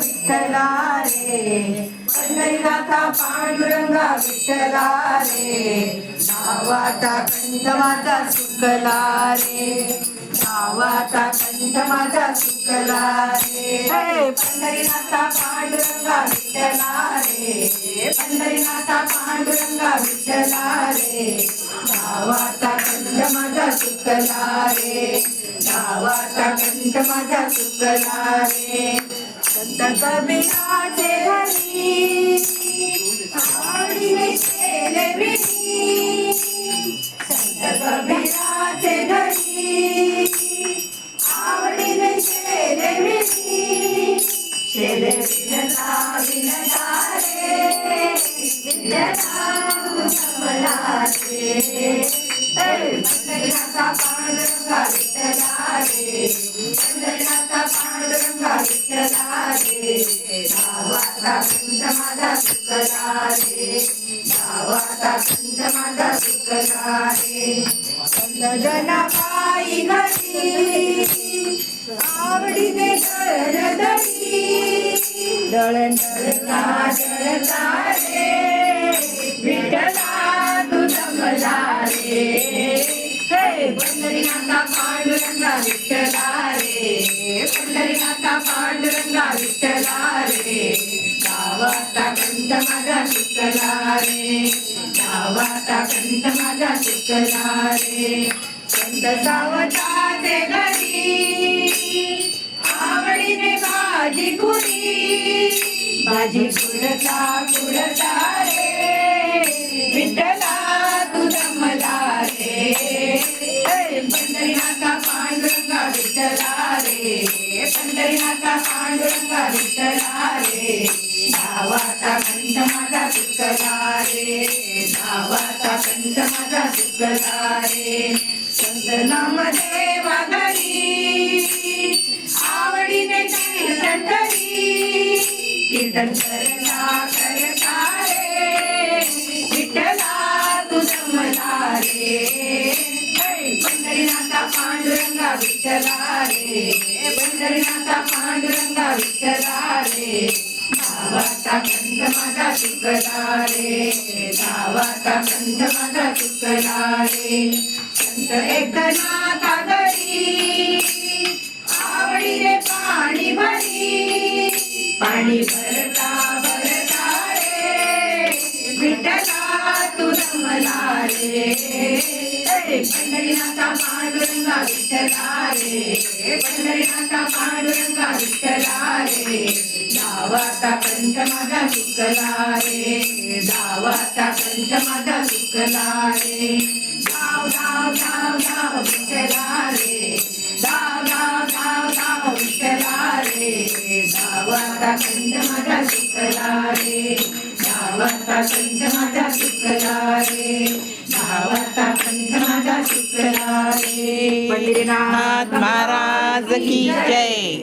विठ्ठला रे पंढरीनाथा पांडुरंगा विठ्ठला रे गावाचा कंठ माझा सुकला रे गावाचा कंठ माझा सुकला रे हे पंढरीनाथा पांडुरंगा विठ्ठला रे पंढरीनाथा पांडुरंगा विठ्ठला रे गावाचा कंठ माझा सुकला रे गावाचा कंठ माझा सुकला रे संत कबीराचे घरी आवडीने केले विधी संत कबीराचे घरी आवडीने केले शेले विनला विनला रे विनला रे रे माझा गावाचा कंठ माझा सुकला संत घरी आवडीने दळण दळता दळता रे तू जमला रे हे पंढरीनाथा पांडुरंगा विठ्ठला रे पंढरीनाथा पांडुरंगा विठ्ठला रे कंठ माझा सुकला रे गावाचा कंठ माझा सुकला रे संत सावताचे घरी आवडीने भाजी पुरी भाजी कुडता कुडता रे विठ्ठला तू जमला रे हे पंढरीनाथा पांडुरंगा विठ्ठला रे पंढरीनाथा पांडुरंगा विठ्ठला रे माझा रे गावाचा कंठ माझा रे संत घरी आवडीने कीर्तन करी कीर्तन करता करता रे विठ्ठला तू जमला रे. पंढरीनाथा पांडुरंगा रे. पंढरीनाथा पांडुरंगा विठ्ठला रे. कंठ माझा सुकला रे गावाचा कंठ माझा सुकला रे संत एकनाथा घरी आवडीने पाणी भरी पाणी भरता भरता रे विठ्ठला तू जमला रे हे पंढरीनाथा पांडुरंगा विठ्ठला रे पंढरीनाथा पांडुरंगा विठ्ठला रे कंठ माझा सुकला रे गावाचा कंठ माझा सुकला रे धाव धाव धाव धाव विठला रे धाव धाव धाव धाव विठला रे गावाचा कंठ माझा सुकला रे गावाचा कंठ माझा सुकला रे गावाचा कंठ माझा सुकला रे नाथ महाराज की जय.